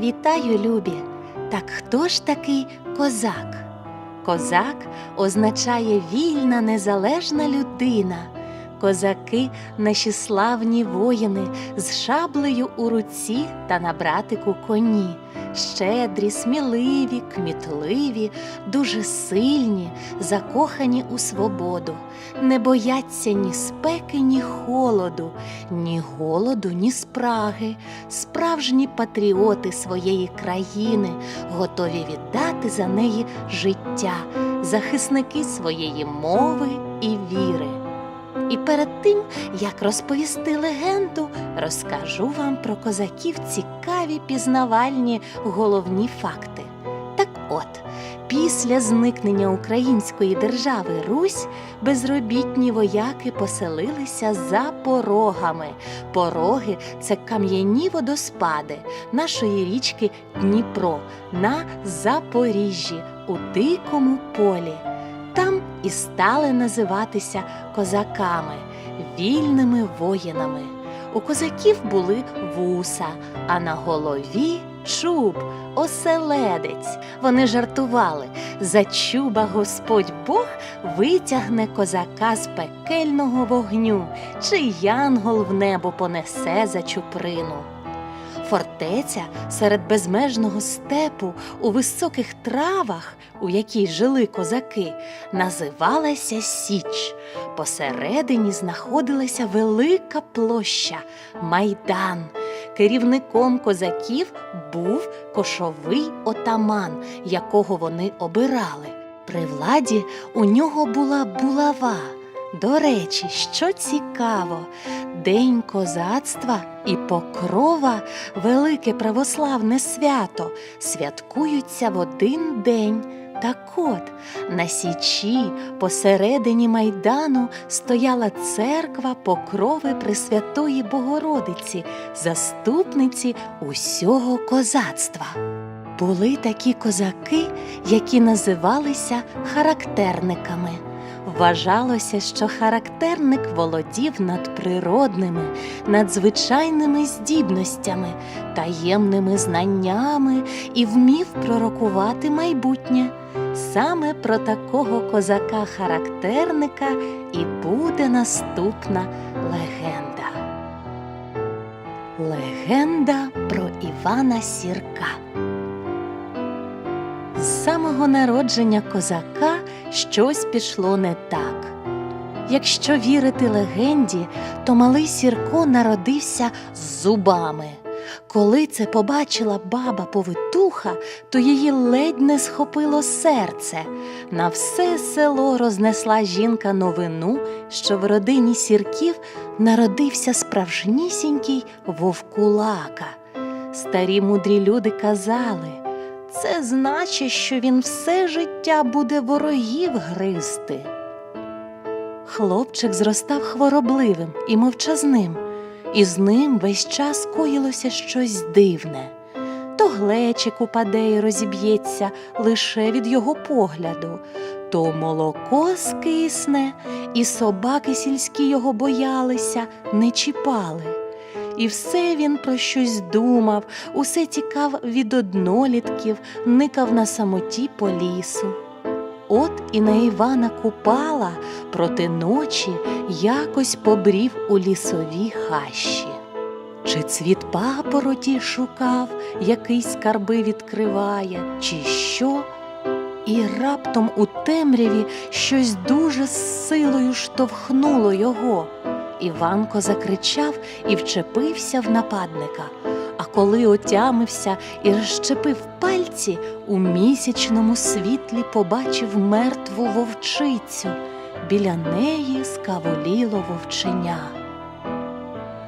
Вітаю, любі! Так хто ж такий козак? Козак означає вільна, незалежна людина. Козаки наші славні воїни з шаблею у руці та на братику коні. Щедрі, сміливі, кмітливі, дуже сильні, закохані у свободу, не бояться ні спеки, ні холоду, ні голоду, ні спраги, справжні патріоти своєї країни, готові віддати за неї життя, захисники своєї мови і віри. І перед тим, як розповісти легенду, розкажу вам про козаків цікаві пізнавальні головні факти. Так от, після зникнення української держави Русь безробітні вояки поселилися за порогами. Пороги це кам'яні водоспади нашої річки Дніпро на Запоріжжі у дикому полі. І стали називатися козаками, вільними воїнами. У козаків були вуса, а на голові чуб, оселедець. Вони жартували. За чуба Господь Бог витягне козака з пекельного вогню, чи янгол в небо понесе за чуприну. Фортеця серед безмежного степу у високих травах, у якій жили козаки, називалася Січ. Посередині знаходилася велика площа Майдан. Керівником козаків був кошовий отаман, якого вони обирали. При владі у нього була булава. До речі, що цікаво, День козацтва і покрова, велике православне свято, святкуються в один день. Так от, на січі посередині майдану стояла церква покрови Пресвятої Богородиці, заступниці усього козацтва. Були такі козаки, які називалися характерниками. Вважалося, що характерник володів надприродними, надзвичайними здібностями, таємними знаннями і вмів пророкувати майбутнє. Саме про такого козака-характерника і буде наступна легенда. Легенда про Івана Сірка. З самого народження козака щось пішло не так. Якщо вірити легенді, то малий Сірко народився з зубами. Коли це побачила баба повитуха, то її ледь не схопило серце. На все село рознесла жінка новину, що в родині сірків народився справжнісінький вовкулака. Старі мудрі люди казали. Це значить, що він все життя буде ворогів гризти. Хлопчик зростав хворобливим і мовчазним, і з ним весь час коїлося щось дивне. То глечик упаде і розіб'ється лише від його погляду, то молоко скисне, і собаки сільські його боялися, не чіпали. І все він про щось думав, усе тікав від однолітків, никав на самоті по лісу. От і на Івана Купала проти ночі якось побрів у лісовій хащі. Чи цвіт папороті шукав, який скарби відкриває, чи що? І раптом у темряві щось дуже з силою штовхнуло його. Іванко закричав і вчепився в нападника. А коли отямився і розщепив пальці, у місячному світлі побачив мертву вовчицю. Біля неї скаволіло вовченя.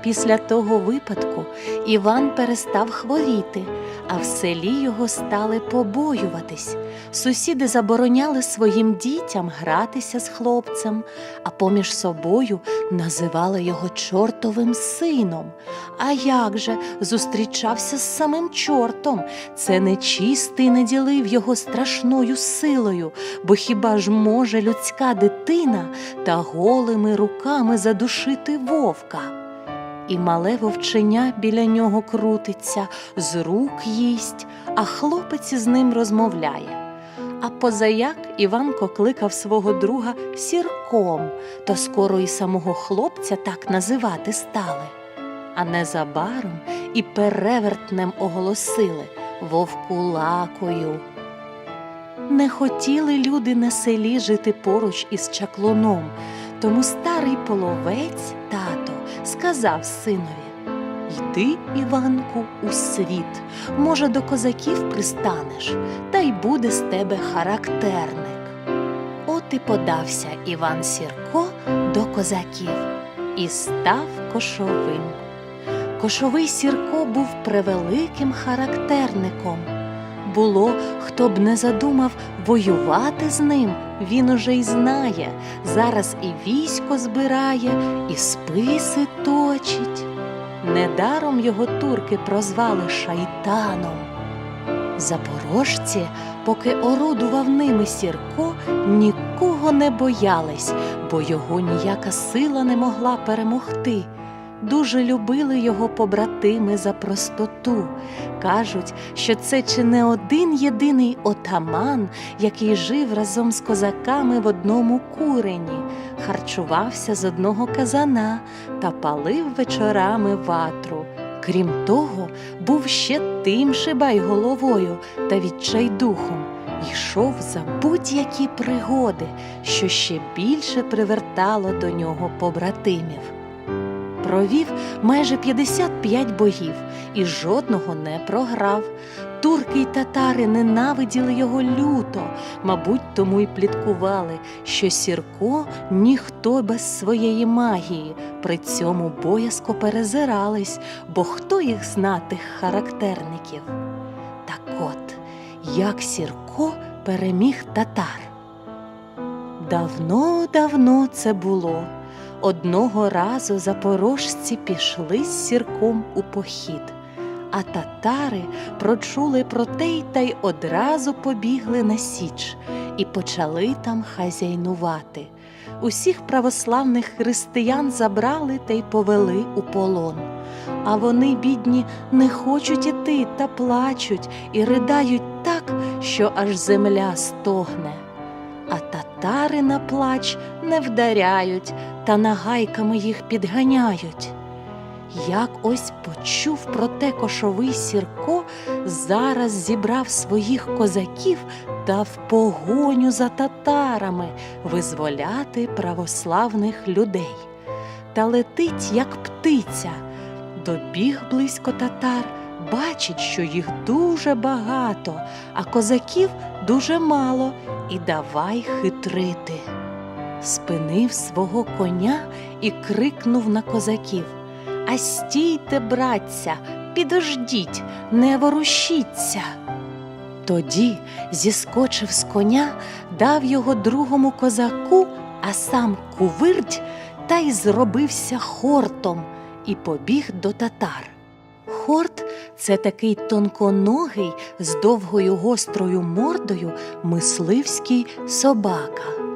Після того випадку Іван перестав хворіти, а в селі його стали побоюватись. Сусіди забороняли своїм дітям гратися з хлопцем, а поміж собою називали його чортовим сином. А як же зустрічався з самим чортом? Це нечистий не ділив його страшною силою, бо хіба ж може людська дитина та голими руками задушити вовка? І мале вовченя біля нього крутиться, з рук їсть, а хлопець із ним розмовляє. А позаяк Іванко кликав свого друга сірком, то скоро і самого хлопця так називати стали. А незабаром і перевертнем оголосили вовкулакою. Не хотіли люди на селі жити поруч із чаклуном, тому старий половець тато сказав синові Йди, Іванку, у світ, може, до козаків пристанеш, та й буде з тебе характерник. От і подався Іван Сірко до козаків і став кошовим. Кошовий Сірко був превеликим характерником. Було, хто б не задумав воювати з ним, він уже й знає. Зараз і військо збирає, і списи точить. Недаром його турки прозвали шайтаном. Запорожці, поки орудував ними Сірко, нікого не боялись, бо його ніяка сила не могла перемогти. Дуже любили його побратими за простоту. Кажуть, що це чи не один єдиний отаман, який жив разом з козаками в одному курені, харчувався з одного казана та палив вечорами ватру. Крім того, був ще тим шибай головою та відчайдухом. Йшов за будь-які пригоди, що ще більше привертало до нього побратимів провів майже 55 боїв і жодного не програв. Турки й татари ненавиділи його люто, мабуть, тому й пліткували, що Сірко ніхто без своєї магії, при цьому боязко перезирались, бо хто їх зна тих характерників. Так от, як Сірко переміг татар. Давно-давно це було. Одного разу запорожці пішли з сірком у похід, а татари прочули про те й та й одразу побігли на січ і почали там хазяйнувати. Усіх православних християн забрали та й повели у полон. А вони, бідні, не хочуть іти та плачуть і ридають так, що аж земля стогне. А татари на плач не вдаряють та нагайками їх підганяють. Як ось почув про те кошовий сірко, зараз зібрав своїх козаків та в погоню за татарами визволяти православних людей. Та летить, як птиця, добіг близько татар, бачить, що їх дуже багато, а козаків дуже мало, і давай хитрити спинив свого коня і крикнув на козаків А стійте, братця, підождіть, не ворушіться. Тоді зіскочив з коня, дав його другому козаку, а сам кувирдь та й зробився хортом і побіг до татар. Хорт це такий тонконогий з довгою гострою мордою мисливський собака.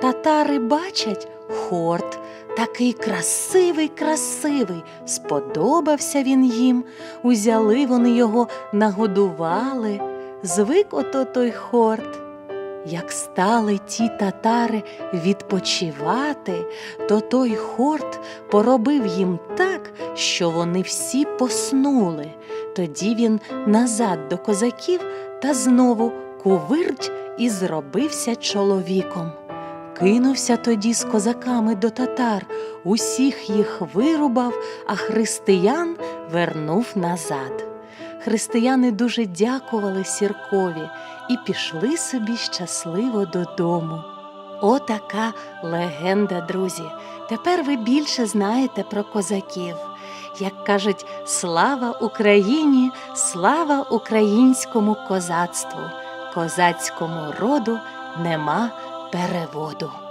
Татари бачать хорт, такий красивий, красивий. Сподобався він їм, узяли вони його, нагодували, звик ото той хорт. Як стали ті татари відпочивати, то той хорт поробив їм так, що вони всі поснули. Тоді він назад до козаків та знову кувирдь і зробився чоловіком. Кинувся тоді з козаками до татар, усіх їх вирубав, а християн вернув назад. Християни дуже дякували сіркові і пішли собі щасливо додому. Отака легенда, друзі. Тепер ви більше знаєте про козаків. Як кажуть, слава Україні, слава українському козацтву, козацькому роду нема переводу.